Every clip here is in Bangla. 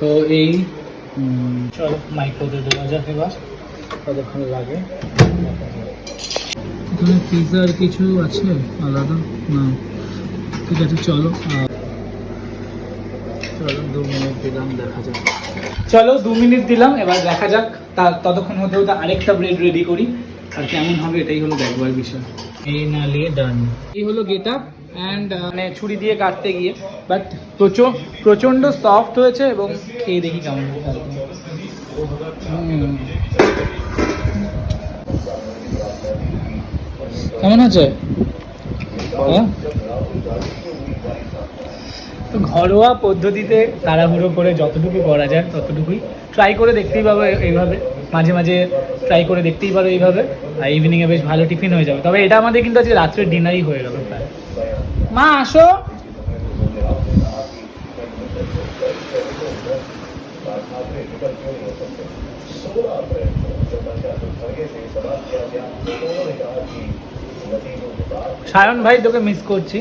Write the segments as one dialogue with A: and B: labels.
A: তো এই চলো মাইক্রোতে দেওয়া যাক এবার। কতক্ষণ লাগে? এখানে পিৎজার কিছু আছে? আলাদা? না। ঠিক আছে চলো। চলো দু মিনিট দিলাম দেখা যাক। চলো দু মিনিট দিলাম এবার দেখা যাক। তার ততক্ষণ হতে হতে আরেকটা ব্রেড রেডি করি। আর কেমন হবে এটাই হলো দেখবার বিষয়। এই না নিয়ে ডান এই হলো গেট আপ অ্যান্ড মানে ছুরি দিয়ে কাটতে গিয়ে বাট প্রচুর প্রচণ্ড সফট হয়েছে এবং খেয়ে দেখি কেমন কেমন আছে? হ্যাঁ? ঘরোয়া পদ্ধতিতে তাড়াহুড়ো করে যতটুকু করা যায় ততটুকুই। ট্রাই করে দেখতেই পাবো এইভাবে। মাঝে মাঝে ট্রাই করে দেখতেই পারো এইভাবে। আর ইভিনিংয়ে বেশ ভালো টিফিন হয়ে যাবে। তবে এটা আমাদের কিন্তু আজকে রাত্রের ডিনারই হয়ে গেল প্রায়। মা আসো সায়ন ভাই, তোকে মিস করছি।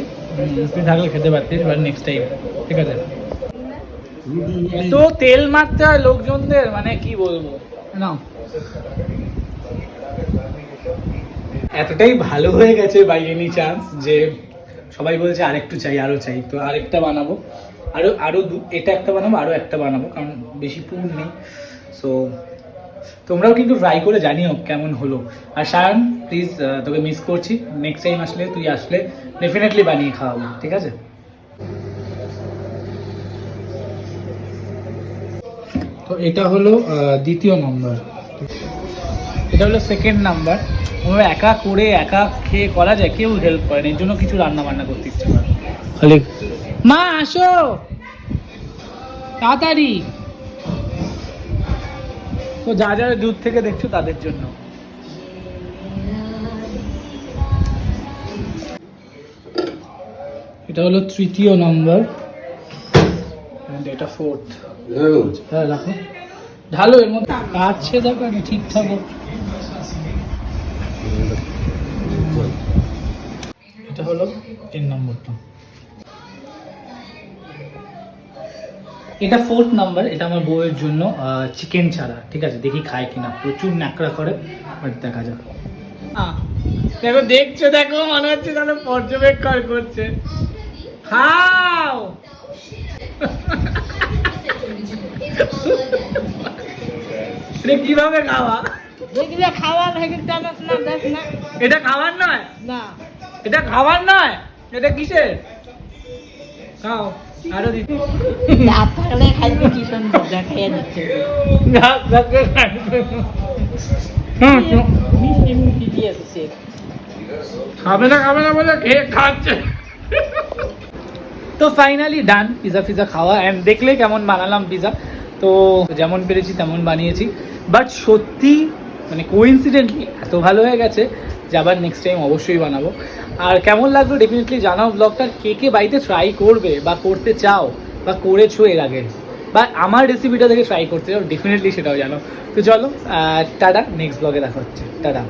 A: তুই থাকলে খেতে পারতিস এবার নেক্সট টাইম ঠিক আছে? এত তেল মারতে হয় লোকজনদের মানে কি বলব? না। এতটাই ভালো হয়ে গেছে বাই এনি চান্স যে সবাই বলছে আরেকটু চাই, আরও চাই, তো আরেকটা বানাবো। আরও আরও দু, এটা একটা বানাবো, আরও একটা বানাবো, কারণ বেশি পুর নেই। সো তোমরাও কিন্তু ট্রাই করে জানিও কেমন হলো। আর সায়ন প্লিজ তোকে মিস করছি। নেক্সট টাইম আসলে, তুই আসলে ডেফিনেটলি বানিয়ে খাওয়াবো, ঠিক আছে? তো এটা হলো দ্বিতীয় নম্বর এটা হলো সেকেন্ড নাম্বার ওভাবে একা করে একা খেয়ে করা যায় কেউ হেল্প করে না এর জন্য কিছু রান্না বান্না করতে ইচ্ছে করে খালি মা আসো। তাড়াতাড়ি। তো যা যারা দূর থেকে দেখছ তাদের জন্য। এটা হলো তৃতীয় নম্বর। এটা ফোর্থ হ্যাঁ রাখো। ঢালো এর মধ্যে কাটছে দেখো ঠিকঠাক হলো তিন নম্বরটা। এটা ফোর্থ নাম্বার এটা আমার বউয়ের জন্য চিকেন ছাড়া ঠিক আছে? দেখি খায় কিনা। প্রচুর ন্যাকড়া করে বাট দেখা যাক। দেখো দেখছ দেখো মনে হচ্ছে তাহলে পর্যবেক্ষণ করছে। খাও! কীভাবে খাওয়া?
B: খাওয়া
A: এটা খাওয়ার নয়?
B: না।
A: এটা খাবার নয় এটা কিসের? খাও আরও দিচ্ছি।
B: দাঁত থাকলে খাইতে কি সুন্দর দেখাইয়া দিচ্ছে।
A: দাঁত থাকলে খাইতে। হুম, হুম।
B: মিষ্টি মিষ্টি দিয়েছে সে
A: খাবে না খাবে না বলে খেয়ে খাচ্ছে। তো ফাইনালি ডান পিজা ফিজা খাওয়া। অ্যান্ড দেখলে কেমন বানালাম পিজা তো যেমন পেরেছি তেমন বানিয়েছি। বাট সত্যি মানে কোইন্সিডেন্টলি এত ভালো হয়ে গেছে। যে আবার নেক্সট টাইম অবশ্যই বানাবো। আর কেমন লাগল ডেফিনেটলি জানাও ব্লগটা কে কে বাড়িতে ট্রাই করবে বা করতে চাও বা করেছ এর আগে? বা আমার রেসিপিটা দেখে ট্রাই করতে চাও ডেফিনেটলি সেটাও জানো তো চলো টাটা নেক্সট ব্লগে দেখা হচ্ছে। টাটা।